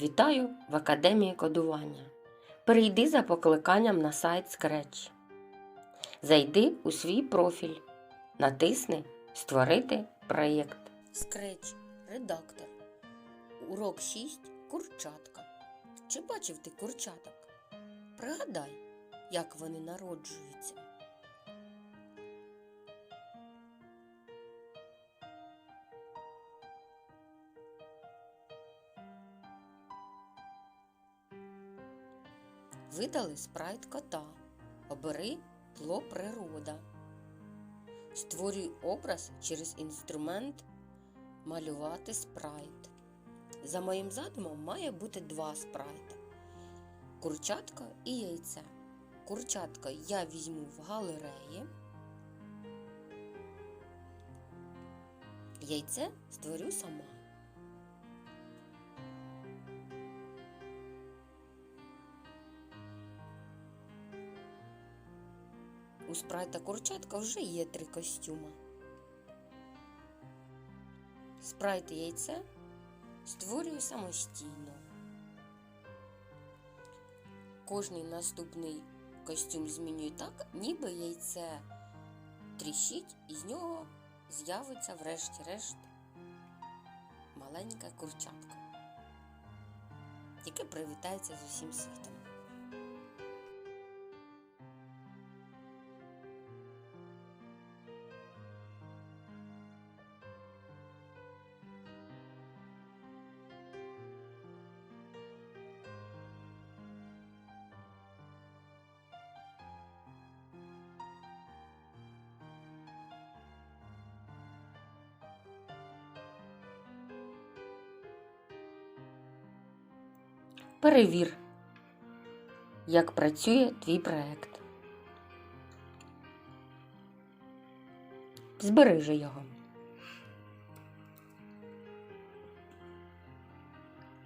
Вітаю в Академії кодування. Перейди за покликанням на сайт Scratch. Зайди у свій профіль. Натисни Створити проєкт. Scratch. Редактор. Урок 6. Курчатка. Чи бачив ти курчаток? Пригадай, як вони народжуються. Видали спрайт кота. Обери тло природа. Створюй образ через інструмент малювати спрайт. За моїм задумом має бути два спрайти. Курчатка і яйце. Курчатка я візьму в галереї. Яйце створю сама. У спрайта курчатка вже є три костюми. Спрайт яйце створюю самостійно. Кожний наступний костюм змінюю так, ніби яйце тріщить, і з нього з'явиться врешті-решт маленька курчатка, яке привітається з усім світом. Перевір, як працює твій проект. Збережи його.